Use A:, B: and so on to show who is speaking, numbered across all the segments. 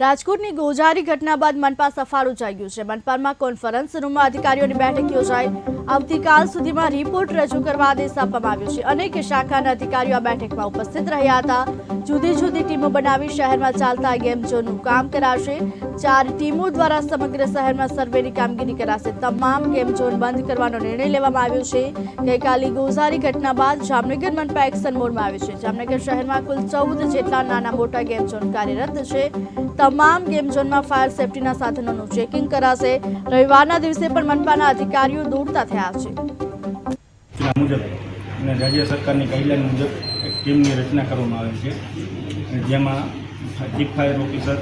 A: રાજકોટની ગોજારી ઘટના બાદ મનપા સફાળું જાગ્યું છે. મનપામાં કોન્ફરન્સ રૂમમાં અધિકારીઓની બેઠક યોજાઈ. આવતીકાલ સુધીમાં રિપોર્ટ રજૂ કરવા આદેશ આપવામાં આવ્યો છે. અનેક શાખાના અધિકારીઓ આ બેઠકમાં ઉપસ્થિત રહ્યા હતા. જુદી જુદી ટીમો બનાવી શહેરમાં ચાલતા ગેમ ઝોનનું કામ કરાશે. ચાર ટીમો દ્વારા સમગ્ર શહેરમાં સર્વેની કામગીરી કરાશે. તમામ ગેમ ઝોન બંધ કરવાનો નિર્ણય લેવામાં આવ્યો છે. ગઈકાલે ગોઝારી ઘટના બાદ જામનગર મનપા એક્શન મોડમાં આવ્યું છે. જામનગર શહેરમાં કુલ ચૌદ જેટલા નાના મોટા ગેમ ઝોન કાર્યરત છે. તમામ ગેમ ઝોનમાં ફાયર સેફટીના સાધનોનું ચેકિંગ કરાશે. રવિવારના દિવસે પણ મનપાના અધિકારીઓ દોડતા થયા છે.
B: અને રાજ્ય સરકારની ગાઈડલાઈન મુજબ એક ટીમની રચના કરવામાં આવે છે. જેમાં chief fire officer,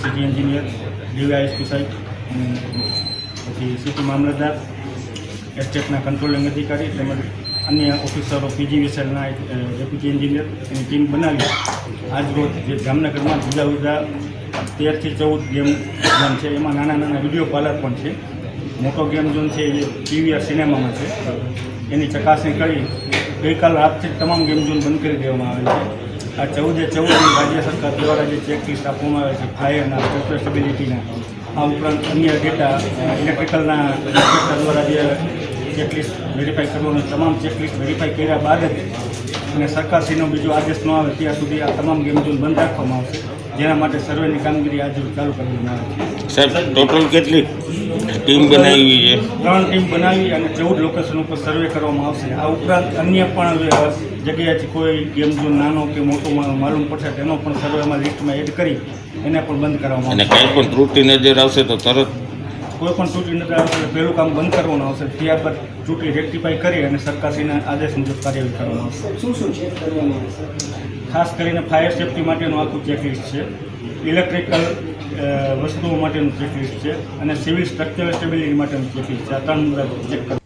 B: city engineer DYSP સાહેબ પછી સિટી મામલતદાર એસ્ટેટના કંટ્રોલિંગ અધિકારી તેમજ અન્ય ઓફિસરો પીજીવીસીએલના ડેપ્યુટી એન્જિનિયર એની ટીમ બનાવી. આજ જે જામનગરમાં જુદા જુદા તેરથી ચૌદ ગેમ ઝોન છે. એમાં નાના નાના વીડિયો પાર્લર પણ છે. મોટો ગેમ ઝોન છે એ પીવીઆર સિનેમામાં છે. એની ચકાસણી કરી ગઈકાલ રાતથી તમામ ગેમ ઝોન બંધ કરી દેવામાં આવે છે. આ ચૌદે ચૌદ રાજ્ય સરકાર દ્વારા જે ચેકલિસ્ટ આપવામાં આવે છે ફાયરના સોફ્ટવેર સ્ટેબિલિટીના આ ઉપરાંત અન્ય ડેટા ઇલેક્ટ્રિકલના દ્વારા જે ચેકલિસ્ટ વેરીફાઈ કરવાનું, તમામ ચેકલિસ્ટ વેરીફાઈ કર્યા બાદ જ અને સરકારશ્રીનો બીજો આદેશ ન આવે ત્યાં સુધી આ તમામ ગેમ ઝોન બંધ રાખવામાં આવશે. જેના માટે સર્વેની કામગીરી આજે ચાલુ કરવામાં આવે છે.
C: સાહેબ ટોટલ કેટલી ટીમ બનાવી છે?
B: ત્રણ ટીમ બનાવી અને ચૌદ લોકેશન ઉપર સર્વે કરવામાં આવશે. આ ઉપરાંત અન્ય પણ જગ્યાએથી કોઈ ગેમ ઝોન નાનો કે મોટો માલુમ પડશે તેનો પણ સર્વેમાં લિસ્ટમાં એડ કરી એને પણ બંધ કરવામાં
C: અને કંઈ પણ ત્રુટિ નજર આવશે તો તરત
B: કોઈ પણ ચૂંટણી નથી પહેલું કામ બંધ કરવાનું આવશે. ત્યારબાદ ચૂંટણી રેક્ટિફાઈ કરી અને સરકારશ્રીના આદેશ મુજબ કાર્યવાહી કરવામાં આવશે.
D: શું શું ચેક કરવામાં આવશે
B: ખાસ કરીને ફાયર સેફટી માટેનું આખું ચેકલિસ્ટ છે. ઇલેક્ટ્રિકલ વસ્તુઓ માટેનું ચેકલિસ્ટ છે. અને સિવિલ સ્ટ્રક્ચરલ સ્ટેબિલિટી માટેનું ચેકલિસ્ટ છે. આ ત્રણ મુદ્દા ચેક આવશે